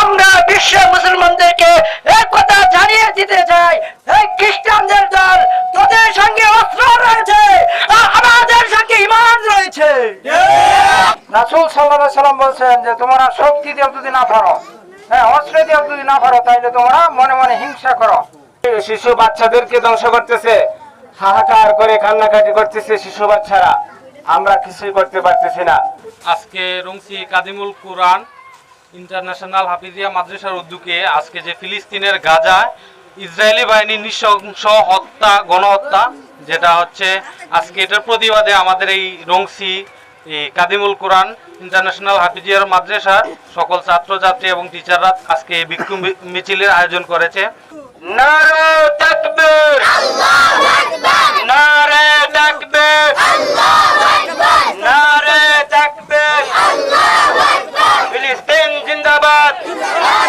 আমরা বিশ্ব মুসলমানদেরকে এক কথা জানিয়ে দিতে চাই, এই খ্রিস্টানদের দল তোদের সঙ্গে অস্ত্র রয়েছে আমাদের সঙ্গে ইমান রয়েছে। রাসুল সাল্লাহ সাল্লাম বলছেন যে, তোমরা শক্তি দিয়ে যদি না পারো হ্যাঁ অস্ত্র দিয়ে যদি না পারো তাইলে তোমরা মনে মনে হিংসা করো। শিশু বাচ্চাদেরকে ধ্বংস করতেছে, হাহাকার করে কান্নাকাটি করতেছে শিশু বাচ্চারা। আমরা কিছুই করতে পারতেছি না। আজকে রংসি কাদিমুল কোরআন ইন্টারন্যাশনাল হাফিজিয়া মাদ্রাসার উদ্যোগে আজকে যে ফিলিস্তিনের গাজা, ইসরায়েলি বাহিনীর নৃশংস হত্যা, গণহত্যা, যেটা হচ্ছে আজকে এটার প্রতিবাদে আমাদের এই রংসি কাদিমুল কোরআন ইন্টারন্যাশনাল হাফিজিয়ার মাদ্রাসার সকল ছাত্রছাত্রী এবং টিচাররা আজকে বিক্ষোভ মিছিলের আয়োজন করেছে। নারে নারে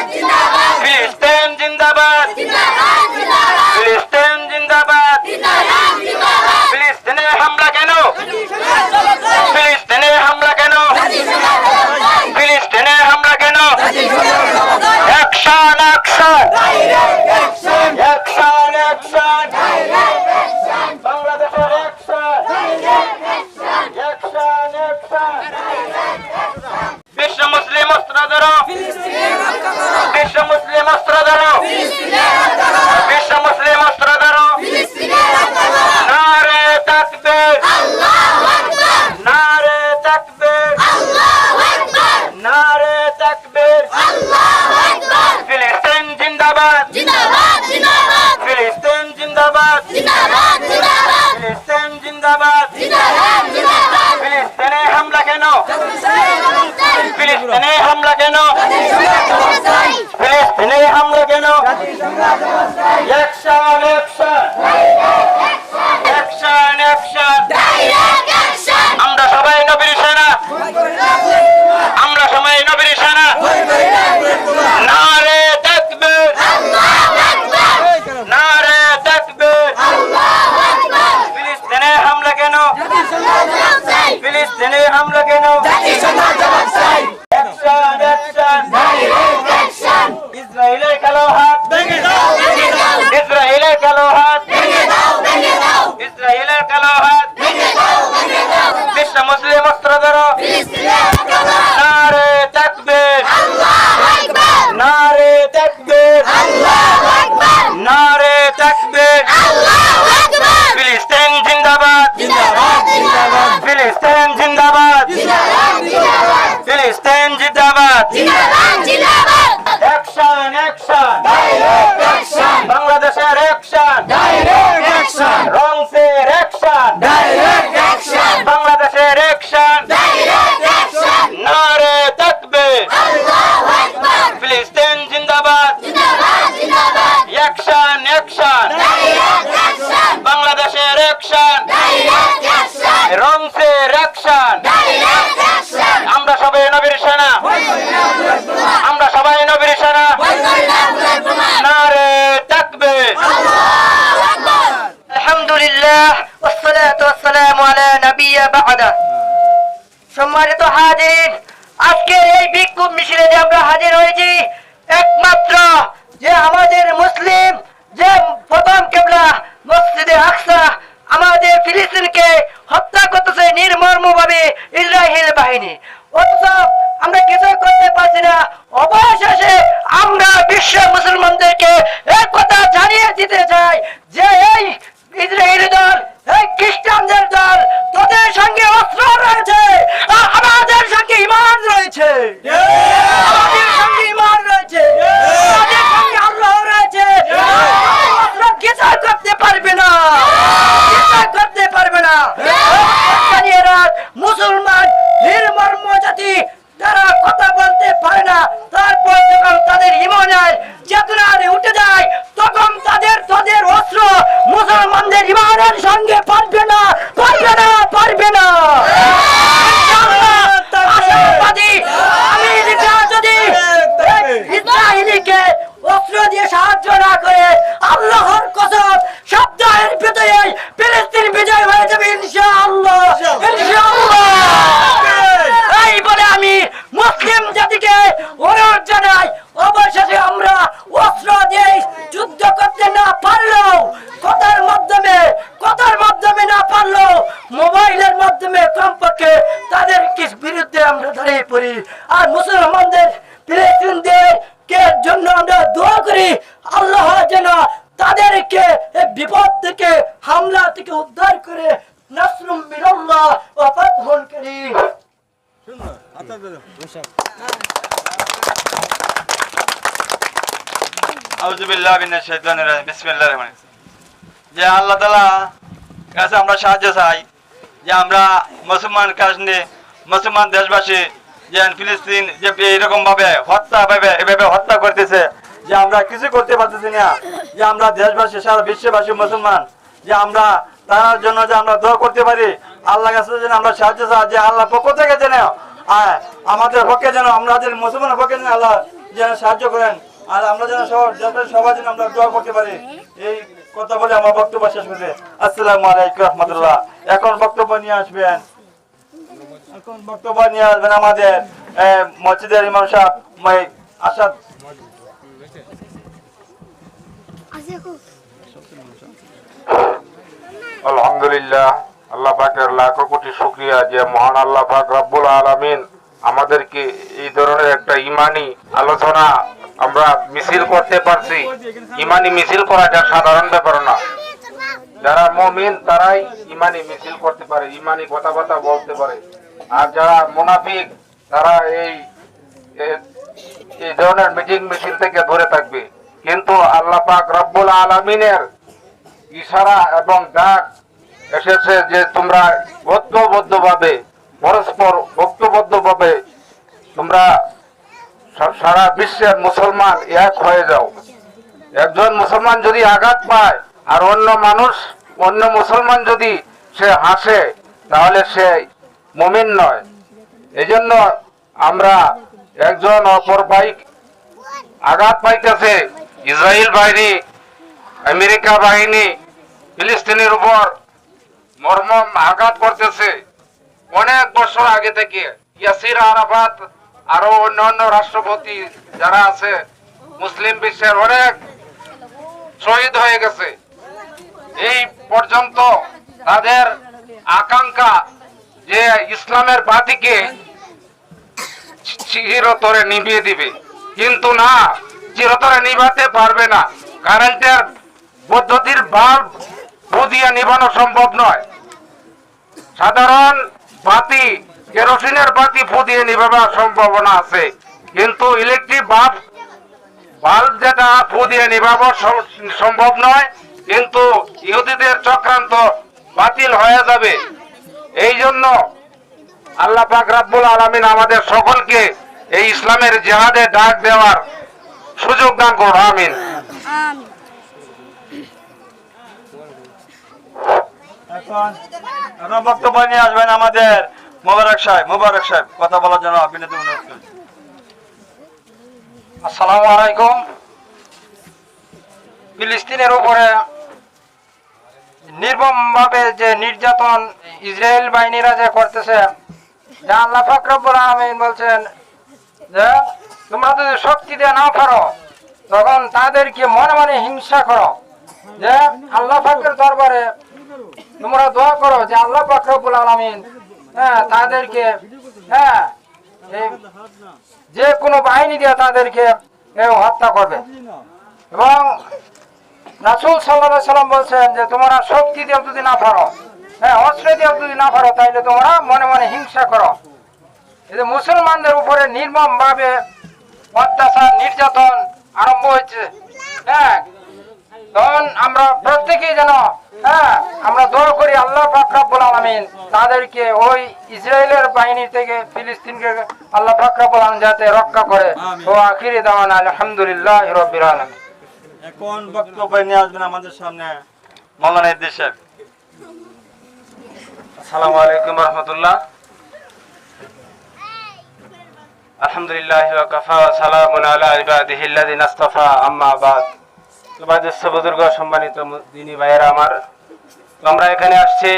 ফিলিস্তিন জিন্দাবাদ ফিলিস্তিন জিন্দাবাদ ফিলিস্তিনে হামলা কেন ফিলিস্তিনে হামলা কেন ফিলিস্তিনে হামলা কেন অ্যাকশন অ্যাকশন অ্যাকশন অ্যাকশন বাংলাদেশের অ্যাকশন অ্যাকশন অ্যাকশন বিশ্ব মুসলিম অস্ত্র ধরো বিশ্ব মুসলিম অস্ত্র ধরো বিশ্ব মুসলিম অস্ত্র ধরো নারে তাকবীর নারে তাকবীর নারে তাকবীর ফিলিস্তিন জিন্দাবাদ ফিলিস্তিন জিন্দাবাদ ফিলিস্তিন জিন্দাবাদ ফিলিস্তিনে হামলা কেন ফিলিস্তিনে হামলা কেন ফিলিস্তিনে হামলা কেন অ্যাকশন অ্যাকশন অ্যাকশন অ্যাকশন আমরা সবাই নবীর সেনা আমরা সবাই নবীর সেনা নারে তাকবীর নারে তাকবীর ফিলিস্তিনে হামলা কেন ফিলিস্তিনে হামলা কেন? অ্যাকশন অ্যাকশন ইসরায়েলের কালো হাত ইসরায়েলের কালো হাত ইসরায়েলের কালো হাত বিশ্ব মুসলিম অস্ত্র ধরো নারে তাকবীর নারে তাকবীর নারে তাকবীর ফিলিস্তিন জিন্দাবাদ ফিলিস্তিন জিন্দাবাদ ফিলিস্তিন জিন্দাবাদ অ্যাকশন অ্যাকশন বাংলাদেশের অ্যাকশন রংসের অ্যাকশন বাংলাদেশের অ্যাকশন নারে তাকবীর ফিলিস্তিন জিন্দাবাদ অ্যাকশন অ্যাকশন বাংলাদেশের অ্যাকশন রংসের অ্যাকশন আমরা সবাই নবীর সেনা। আমরা সবাই নবীর সেনা। নারে তাকবীর আলহামদুলিল্লাহ সম্মানিত হাজির আজকের এই বিক্ষোভ মিছিলে যে আমরা হাজির হয়েছি একমাত্র যে আমাদের মুসলিম যে প্রথম কেবলা মসজিদে আকসা আমাদের ফিলিস্তিনকে হত্যা করতেছে নির্মর্মভাবে ইসরায়েল বাহিনী। অথচ আমরা কিছু করতে পারছি না। অবশেষে আমরা বিশ্ব মুসলমানদেরকে এক কথা জানিয়ে দিতে চাই যে এই ইসরায়েলি দল, এই খ্রিস্টানদের দল তোদের সঙ্গে অস্ত্র রয়েছে আমাদের সঙ্গে ইমান রয়েছে। আমাদের সঙ্গে ইমান রয়েছে। আমাদের সঙ্গে আল্লাহ রয়েছে। কিছু করতে পারবে না কিছু করতে পারবে না পাকিস্তানিরা মুসলমান নির্মর্ম জাতি তারা কথা বলতে পারে না তারপর যখন তাদের ইমানের চেতনা বিপদ থেকে হামলা থেকে উদ্ধার করে নাসরুম মিনাল্লাহ ওয়া ফাতহুন কারীম আউযুবিল্লাহ মিনাশ শাইতানির রাজিম বিসমিল্লাহির রহমানির রহিম। যে আমরা হত্যা করতেছে যে আমরা কিছু করতে পারতেছি না যে আমরা দেশবাসী সারা বিশ্ববাসী মুসলমান যে আমরা তার জন্য যে আমরা দোয়া করতে পারি আল্লাহ কাছে আমরা সাহায্য চাই যে আল্লাহ পক্ষ থেকে যেন আমাদের পক্ষে যেন আমরা যে মুসলমানের পক্ষে যেন আল্লাহ যেন সাহায্য করেন। আর আমরা যেন সবাই যেন আমরা দোয়া করতে পারি। এই কথা বলে আমার বক্তব্য শেষ করছে আসসালামু আলাইকুম রহমতুল্লাহ। এখন বক্তব্য নিয়ে আসবেন। এখন বক্তব্য নিয়ে আসবেন আমাদের আহ, মসজিদের ইমাম সাহেব আসাদ। আলহামদুলিল্লাহ। আল্লাহ পাকের লাখো কোটি শুক্রিয়া যে মহান আল্লাহ পাক রব্বুল আলামিন আমাদেরকে এই ধরনের একটা ইমানি আলোচনা আমরা মিছিল করতে পারছি। ইমানি মিছিল করাটা সাধারণ ব্যাপার না। যারা মমিন তারাই ইমানি মিছিল করতে পারে, ইমানি কথাবার্তা বলতে পারে। আর যারা মুনাফিক, তারা এই এই ধরনের মিটিং মিছিল থেকে ধরে থাকবে। কিন্তু আল্লাহ পাক রব্বুল আলামিনের ইশারা এবং ডাক এসেছে যে তোমরা ঐক্যবদ্ধ ভাবে পরস্পর ঐক্যবদ্ধ ভাবে তোমরা সারা বিশ্বের মুসলমান এক হয়ে যাও। একজন মুসলমান যদি আঘাত পায় আর অন্য মানুষ, অন্য মুসলমান যদি সে হাসে, তাহলে সে মুমিন নয়। এই জন্য আমরা একজন অপর বাইক আঘাত পাইতেছে। ইসরায়েল বাহিনী, আমেরিকা বাহিনী, ফিলিস্তিনের উপর মর্মম আঘাত করতেছে। অনেক বছর আগে থেকে ইয়াসির আরাফাত আরও অন্যান্য রাষ্ট্রপতি যারা আছে, মুসলিম বিশ্বের অনেক শহীদ হয়ে গেছে। এই পর্যন্ত তাদের আকাঙ্ক্ষা যে ইসলামের বাতিকে চিরতরে নিভিয়ে দিবে। কিন্তু না, চিরতরে নিভাতে পারবে না। কারেন্টের পদ্ধতির বাল্ব ফু দিয়ে নিভানো সম্ভব নয়। সাধারণ বাতি, কেরোসিনের বাতি ফু দিয়ে নিভাবার সম্ভাবনা আছে। কিন্তু ইলেকট্রিক বাল্ব বাল্ব যেটা ফু দিয়ে নিভাবো সম্ভব নয়, কিন্তু ইহুদিদের চক্রান্ত বাতিল হয়ে যাবে। এই জন্য আল্লাহ পাক রাব্বুল আলামিন আমাদের সকলকে এই ইসলামের জেহাদে ডাক দেওয়ার সুযোগ দান করুন আমিন। এখন বক্তব্য নিয়ে আসবেন আমাদের মোবারক সাহেব। মোবারক সাহেব, কথা বলার জন্য আলাইকুম। ফিলিস্তিনের উপরে নির্মমভাবে যে নির্যাতন ইসরায়েল বাহিনীরা যে করতেছে আল্লাহ ফাকরবুল আলমিন বলছেন যে, তোমরা যদি শক্তি দিয়ে না পারো, তখন তাদেরকে মনে মনে হিংসা করো। যে আল্লাহ ফাকরের দরবারে তোমরা দোয়া করো যে আল্লাহ ফাকরবুল আলমিন হ্যাঁ তাদেরকে হ্যাঁ যে কোনো বাহিনী দিয়ে তাদেরকে হত্যা করবে। এবং রাসুল সাল্লাহ সাল্লাম বলছেন যে তোমরা শক্তি দিয়ে যদি না পারো হ্যাঁ অস্ত্র দিয়ে যদি না পারো তাইলে তোমরা মনে মনে হিংসা করো। এই মুসলমানদের উপরে নির্মম ভাবে অত্যাচার, নির্যাতন আরম্ভ হয়েছে। হ্যাঁ তখন আমরা প্রত্যেকেই যেন হ্যাঁ আমরা দোয়া করি আল্লাহ ফাকরাবুল আলমিন তাদেরকে ওই ইসরায়েলের বাহিনী থেকে ফিলিস্তিনকে আল্লাহ ফাকরাবুল আলম যাতে রক্ষা করে। ও আখিরি দাওয়ান আলহামদুলিল্লাহ রবির আলমিন। এখন বক্তব্য নিয়ে আসবেন আমাদের সামনে মৌলানা ইদ্দিস সাহেব আসসালামু আলাইকুম রহমতুল্লাহ। আলহামদুলিল্লাহ কাফা সালামুন আলা ইবাদিহি আল্লাযিনা ইসতাফা আম্মা বাদ। বাদেশ বুজুর্গ, সম্মানিত দিনী ভাইয়েরা আমার। তো আমরা এখানে আসছি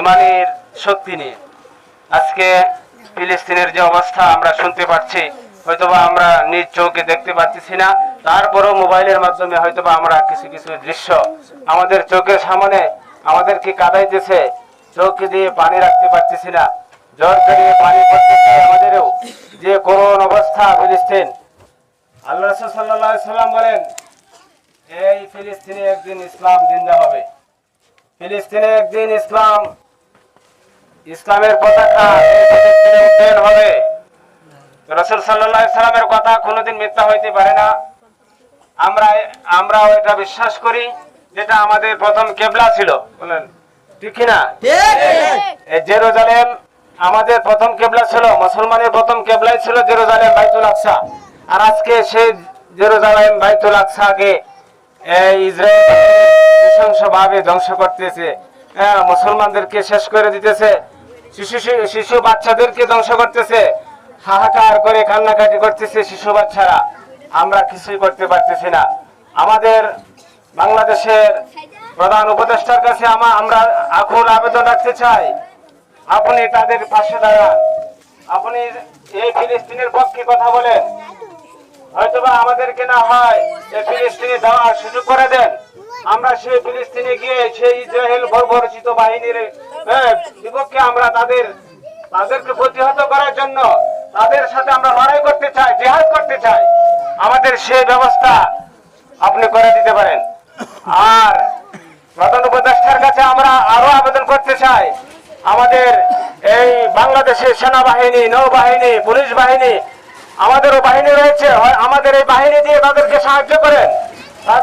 ইমানের শক্তি নিয়ে। আজকে ফিলিস্তিনের যে অবস্থা, আমরা শুনতে পাচ্ছি, হয়তোবা আমরা নিজ চোখে দেখতে পাচ্ছি না, তারপরও মোবাইলের মাধ্যমে হয়তোবা আমরা কিছু কিছু দৃশ্য আমাদের চোখের সামনে, আমাদেরকে কাদাইতেছে, চোখ দিয়ে পানি রাখতে পারতেছি না, জ্বর জড়িয়ে পানি পড়তেছে আমাদেরও। যে করুণ অবস্থা ফিলিস্তিন আল্লাহ রাসূল সাল্লাম বলেন এই ফিলিস্তিনে একদিন ইসলাম জিন্দা হবে। ফিলিস্তিনে একদিন ইসলাম ইসলামের পতাকা উড্ডয়ন হবে। রসুল সাল্লাহ সাল্লামের কথা কোনোদিন মিথ্যা হইতে পারে না। আমরা আমরাও এটা বিশ্বাস করি যেটা আমাদের প্রথম কেবলা ছিল। বলেন ঠিক কিনা? এই জেরুজালেম আমাদের প্রথম কেবলা ছিল মুসলমানের প্রথম কেবলাই ছিল জেরুজালেম বাইতুল আকসা। আর আজকে সেই জেরুজালেম বাইতুল আকসাকে এই ইসরায়েল নৃশংসভাবে ধ্বংস করতেছে। হ্যাঁ মুসলমানদেরকে শেষ করে দিতেছে। শিশু শিশু বাচ্চাদেরকে ধ্বংস করতেছে। হাহাকার করে কান্নাকাটি করতেছে শিশু বাচ্চারা। আমরা কিছুই করতে পারতেছি না। আমাদের বাংলাদেশের প্রধান উপদেষ্টার কাছে আমা- আমরা আকুল আবেদন রাখতে চাই। আপনি তাদের পাশে দাঁড়ান। আপনি এই ফিলিস্তিনের পক্ষে কথা বলেন। হয়তোবা আমাদেরকে না হয় ফিলিস্তিনে যাওয়ার সুযোগ করে দেন। আমরা সেই ফিলিস্তিনে গিয়ে সেই ইসরায়েল বর্বরচিত বাহিনীর বিপক্ষে আমরা তাদের, তাদেরকে প্রতিহত করার জন্য তাদের সাথে আমরা লড়াই করতে চাই, জেহাদ করতে চাই। আমাদের সেই ব্যবস্থা আপনি করে দিতে পারেন। আর প্রধান উপদেষ্টার কাছে আমরা আরও আবেদন করতে চাই। আমাদের এই বাংলাদেশের সেনাবাহিনী, নৌবাহিনী, পুলিশ বাহিনী আমাদেরও বাহিনী রয়েছে। আমাদের এই বাহিনী দিয়ে তাদেরকে সাহায্য করেন।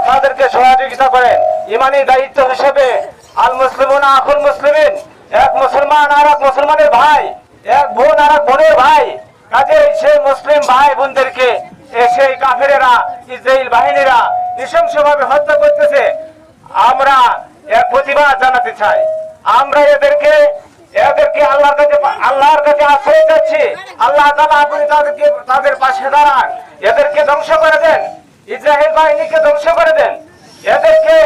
তাদেরকে সহযোগিতা করেন। ইমানি দায়িত্ব হিসেবে আল মুসলিমুন আকুল মুসলিমিন, এক মুসলমান আর এক মুসলমানের ভাই, এক বোন আর এক বোনের ভাই। কাজে সেই মুসলিম ভাই বোনদেরকে সেই কাফেরেরা ইসরায়েল বাহিনীরা নৃশংসভাবে হত্যা করতেছে। আমরা এর প্রতিবাদ জানাতে চাই। আমরা এদেরকে এদেরকে আল্লাহর কাছে আল্লাহর কাছে আশ্রয় চাচ্ছি। আল্লাহ তাআলা আপনি তাদেরকে, তাদের পাশে দাঁড়ান। এদেরকে ধ্বংস করে দেন। ইসরায়েল বাহিনীকে ধ্বংস করে দেন। এদেরকে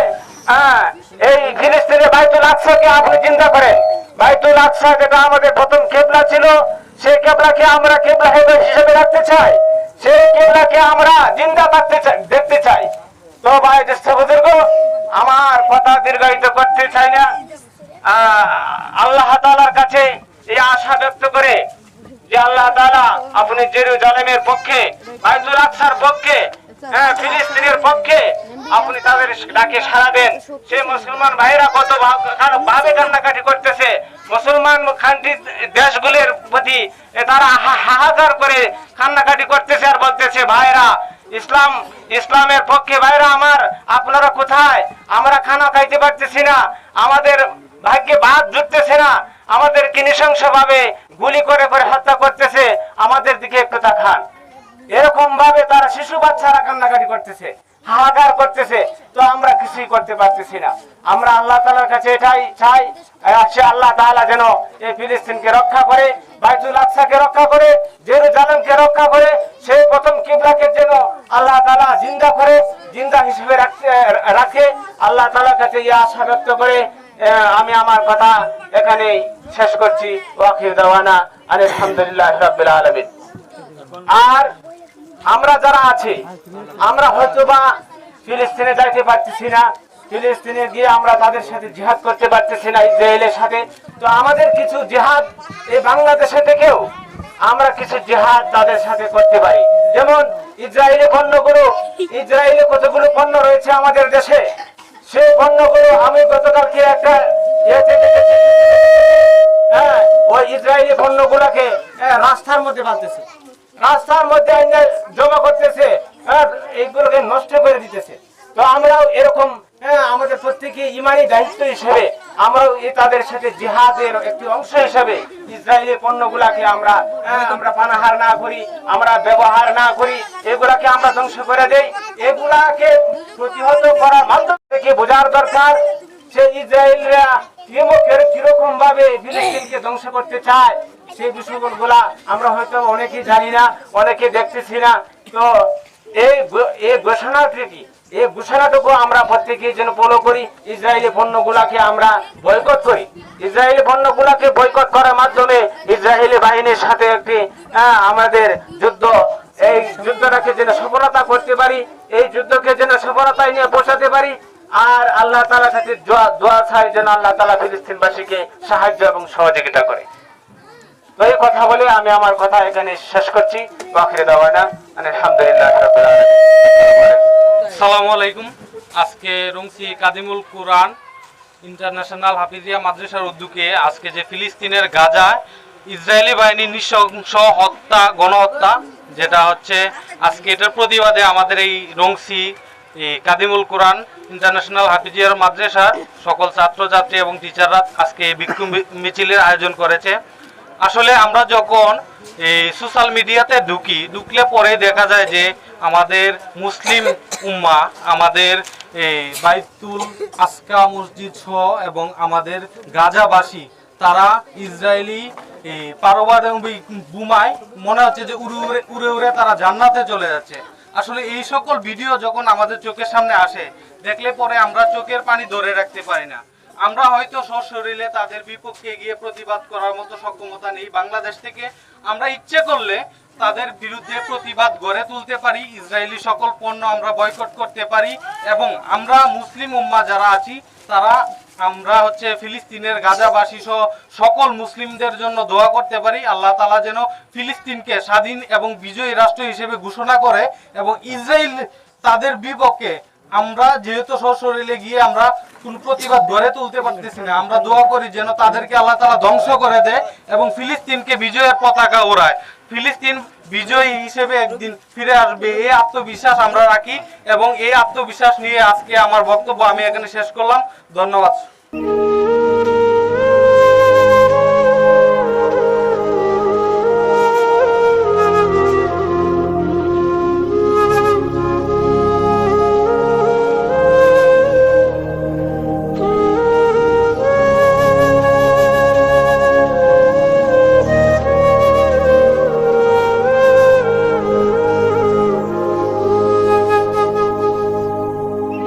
এই ফিলিস্তিনের বাইতুল আকসাকে আপনি চিন্তা করেন। বাইতুল আকসা যেটা আমাদের প্রথম কেবলা ছিল, সেই কেবলাকে আমরা কেবলা হিসেবে রাখতে চাই। সেই কেবলাকে আমরা জিন্দা থাকতে চাই, দেখতে চাই। তো ভাই, জ্যেষ্ঠ বুজুর্গ, আমার কথা দীর্ঘায়িত করতে চাই না। আল্লাহ তাআলার কাছে এই আশা ব্যক্ত করে যে আল্লাহ তাআলা আপনি জেরুজালেমের পক্ষে, বাইতুল আকসার পক্ষে হ্যাঁ মুসলমান ভাইরা কত ভাবে কান্নাকাটি করতেছে। মুসলমান হা- হাহাকার করে কান্নাকাটি করতেছে আর বলতেছে ভাইরা ইসলাম ইসলামের পক্ষে ভাইরা আমার, আপনারা কোথায়? আমরা খানা খাইতে পারতেছি না। আমাদের ভাগ্যে বাদ জুটতেছে না। আমাদেরকে নৃশংস ভাবে গুলি করে করে হত্যা করতেছে। আমাদের দিকে একটু তাকান। এরকম ভাবে তারা শিশু বাচ্চারা কান্নাকাটি করতেছে, হাহাকার করতেছে। তো আমরা কিছুই করতে পারতেছি না। আমরা আল্লাহ তালার কাছে এটাই চাই সে আল্লাহ তাআলা যেন এই ফিলিস্তিনকে রক্ষা করে, বাইতুল আকসাকে রক্ষা করে, জেরুজালেমকে রক্ষা করে, সেই প্রথম কিবলাকে যেন আল্লাহ তালা জিন্দা করে, জিন্দা হিসেবে রাখে। আল্লাহ তালার কাছে এই আশা ব্যক্ত করে আমি আমার কথা এখানে শেষ করছি। ওয়াকির দাওয়ানা আলহামদুলিল্লাহ রাব্বিল আলামিন। আর আমরা যারা আছি, আমরা হয়তো বা ফিলিস্তিনে যাইতে পারতেছি না। ফিলিস্তিনে গিয়ে আমরা তাদের সাথে জিহাদ করতে পারতেছি না ইসরায়েলের সাথে। তো আমাদের কিছু জিহাদ এই বাংলাদেশে থেকেও আমরা কিছু জিহাদ তাদের সাথে করতে পারি। যেমন ইসরায়েলি পণ্যগুলো, ইসরায়েলে কতগুলো পণ্য রয়েছে আমাদের দেশে? সেই পণ্যগুলো আমি গতকালকে একটা হ্যাঁ হ্যাঁ, রাস্তার মধ্যে বাঁধতেছে রাস্তার মধ্যে জমা করতেছে হ্যাঁ, এইগুলোকে নষ্ট করে দিতেছে তো আমরাও এরকম হ্যাঁ, আমাদের প্রত্যেকে ইমানি দায়িত্ব হিসেবে আমরাও তাদের সাথে জিহাদের একটি অংশ হিসেবে ইসরায়েলি পণ্যগুলাকে আমরা হ্যাঁ, আমরা পানাহার না করি আমরা ব্যবহার না করি এগুলাকে আমরা ধ্বংস করে দেই এগুলাকে প্রতিহত করার মাধ্যম থেকে বোঝার দরকার, সে ইসরায়েলরা কীরকম ভাবে ফিলিস্তিনকে ধ্বংস করতে চায়, সেই বিষয়গুলা আমরা হয়তো অনেকেই জানি না, অনেকে দেখতেছি না। তো এই এই ঘোষণাটি কি এই ঘোষণাটুকু আমরা প্রত্যেকেই যেন ফলো করি, ইসরায়েলি পণ্যগুলাকে আমরা বয়কট করি। ইসরায়েলি পণ্যগুলাকে বয়কট করার মাধ্যমে ইসরায়েলি বাহিনীর সাথে একটি আমাদের যুদ্ধ, এই যুদ্ধটাকে যেন সফলতা করতে পারি, এই যুদ্ধকে যেন সফলতায় নিয়ে পৌঁছাতে পারি আর আল্লাহ তালা কাছে দোয়া- চাই যেন আল্লাহ তালা ফিলিস্তিনবাসীকে সাহায্য এবং সহযোগিতা করে। তো এই কথা বলে আমি আমার কথা এখানে শেষ করছি। বাকিরে দেওয়া না আলহামদুলিল্লাহ সালামু আলাইকুম। আজকে রংসি কাদিমুল কুরআন ইন্টারন্যাশনাল হাফিজিয়া মাদ্রাসার উদ্যোগে আজকে যে ফিলিস্তিনের গাজা ইসরায়েলি বাহিনীর নৃশংস হত্যা, গণহত্যা, যেটা হচ্ছে আজকে এটার প্রতিবাদে আমাদের এই রংসি কাদিমুল কোরআন ইন্টারন্যাশনাল হাফিজিয়ার মাদ্রাসা, সকল ছাত্রছাত্রী এবং টিচাররা আজকে বিক্ষোভ মিছিলের আয়োজন করেছে। আসলে আমরা যখন এই সোশ্যাল মিডিয়াতে ঢুকি, ঢুকলে পরে দেখা যায় যে আমাদের মুসলিম উম্মা, আমাদের এই বাইতুল আসকা মসজিদ সহ এবং আমাদের গাজাবাসী, তারা ইসরায়েলি পারমাণবিক বুমায় মনে হচ্ছে যে উড়ে উড়ে উড়ে উড়ে তারা জান্নাতে চলে যাচ্ছে। আসলে এই সকল ভিডিও যখন আমাদের চোখের সামনে আসে, দেখলে পরে আমরা চোখের পানি ধরে রাখতে পারি না। আমরা হয়তো সশরীরে তাদের বিপক্ষে গিয়ে প্রতিবাদ করার মতো সক্ষমতা নেই। বাংলাদেশ থেকে আমরা ইচ্ছে করলে তাদের বিরুদ্ধে প্রতিবাদ গড়ে তুলতে পারি। ইসরায়েলি সকল পণ্য আমরা বয়কট করতে পারি এবং আমরা মুসলিম উম্মা যারা আছি, তারা আমরা হচ্ছে ফিলিস্তিনের গাজাবাসী সহ সকল মুসলিমদের জন্য দোয়া করতে পারি। আল্লাহ তালা যেন ফিলিস্তিনকে স্বাধীন এবং বিজয়ী রাষ্ট্র হিসেবে ঘোষণা করে এবং ইসরায়েল তাদের বিপক্ষে আমরা যেহেতু সশরীরে গিয়ে আমরা কোন প্রতিবাদ গড়ে তুলতে পারতেছি না, আমরা দোয়া করি যেন তাদেরকে আল্লাহ তালা ধ্বংস করে দেয় এবং ফিলিস্তিনকে বিজয়ের পতাকা ওড়ায়। ফিলিস্তিন বিজয়ী হিসেবে একদিন ফিরে আসবে। এই আত্মবিশ্বাস আমরা রাখি এবং এই আত্মবিশ্বাস নিয়ে আজকে আমার বক্তব্য আমি এখানে শেষ করলাম। ধন্যবাদ।